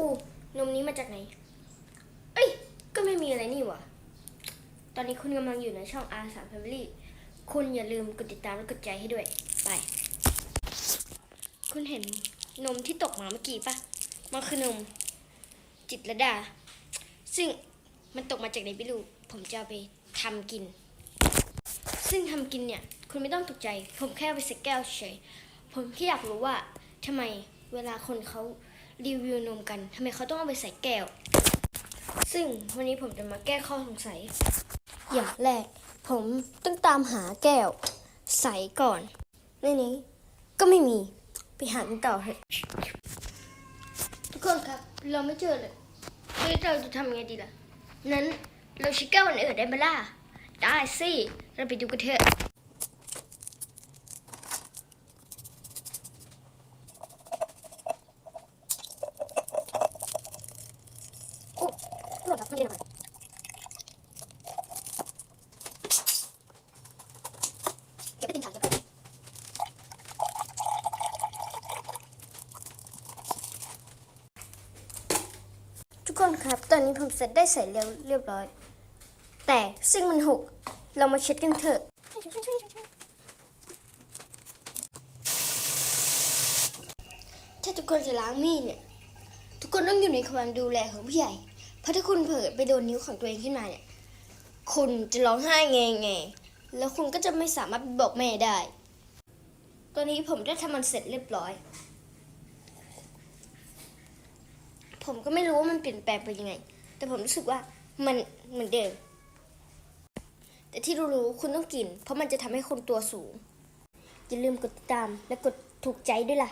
อู้นมนี้มาจากไหน เอ้ย ก็ไม่มีอะไรนี่หว่า ตอนนี้คุณกำลังอยู่ในช่อง R3 Family คุณอย่าลืมกดติดตามและกดใจให้ด้วย ไป คุณเห็นนมที่ตกมาเมื่อกี้ปะมันคือนมจิตรดา ซึ่งมันตกมาจากไหนไม่รู้ผมจะเอาไปทำกิน ซึ่งทำกินเนี่ย คุณไม่ต้องตกใจ ผมแค่ไปใส่แก้วเฉย ผมแค่อยากรู้ว่าทำไมเวลาคนเขา รีวิวนมกันทำไมเขาต้องเอาไปใส่แก้ว ซึ่งวันนี้ผมจะมาแก้ข้อสงสัย อย่างแรก ผมต้องตามหาแก้ว ใสก่อนในนี้ ก็ไม่มีไปหากันต่อเถอะทุกคนครับ เราไม่เจอเลยเฮ้ยเราจะทำยังไงดีล่ะ นั้นเราใช้แก้วอันอื่นได้ไหมล่ะได้สิ เราไปดูกันเถอะ ทุกคนครับ ตอนนี้ผมเสร็จได้ใส่แล้วเรียบร้อย แต่ซึ่งมันหก เรามาเช็ดกันเถอะถ้าทุกคนจะล้างมีดเนี่ย ทุกคนต้องอยู่ในความดูแลของผู้ใหญ่ เพราะถ้าคุณเผลอไปโดนนิ้วของตัวเองขึ้นมาเนี่ย คุณจะร้องไห้แงแงแล้วคุณก็จะไม่สามารถบอกแม่ได้ ตอนนี้ผมได้ทำมันเสร็จเรียบร้อย ผมก็ไม่รู้ว่ามันเปลี่ยนแปลงไปยังไง แต่ผมรู้สึกว่ามันเหมือนเดิม แต่ที่รู้ๆคุณต้องกิน เพราะมันจะทำให้คนตัวสูง อย่าลืมกดติดตามและกดถูกใจด้วยล่ะ